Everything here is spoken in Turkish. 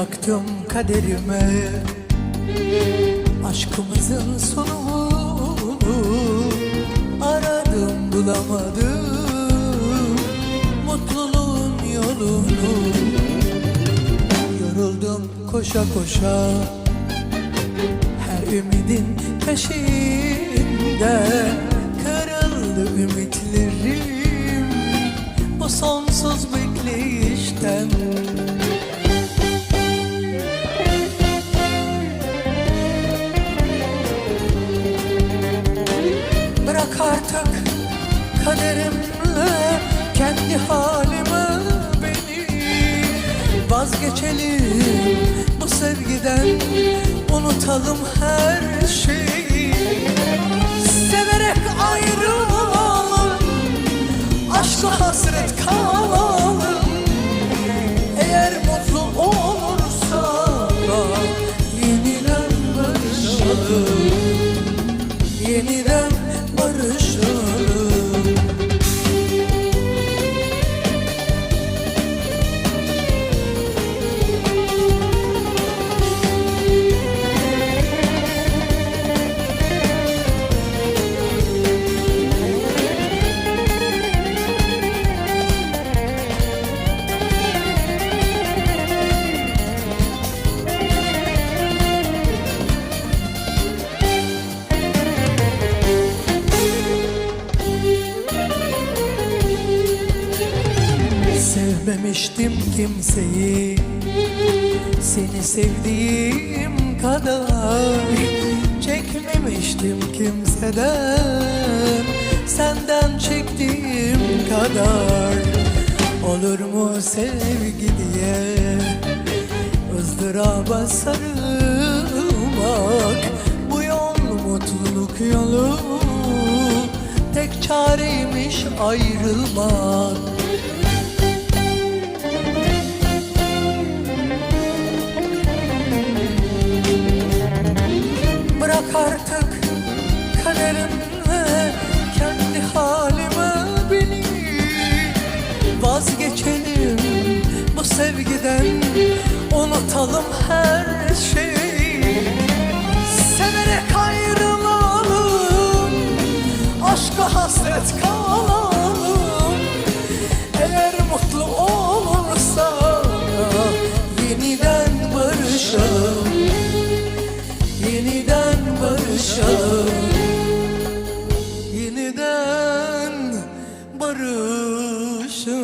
Bıraktım kaderime. Aşkımızın sonunu Aradım bulamadım. Mutluluğun yolunu. Yoruldum koşa koşa. Her ümidin peşinde Kırıldı ümitlerim. Bu sonsuz bekleyişten artık kaderimle kendi halime beni Vazgeçelim. Bu sevgiden unutalım her şeyi. Severek ayrılalım aşka hasret kalalım Sevmemiştim kimseyi. Seni sevdiğim kadar Çekmemiştim kimseden. Senden çektiğim kadar Olur mu sevgi diye ızdıraba sarılmak Bu yol mutluluk yolu. Tek çareymiş ayrılmak artık kaderimle kendi halime beni Vazgeçelim bu sevgiden unutalım her şeyi. Severek ayrılalım aşka hasret kalalım. Eğer mutlu olursa yeniden barışalım barışalım. Yeniden barışalım.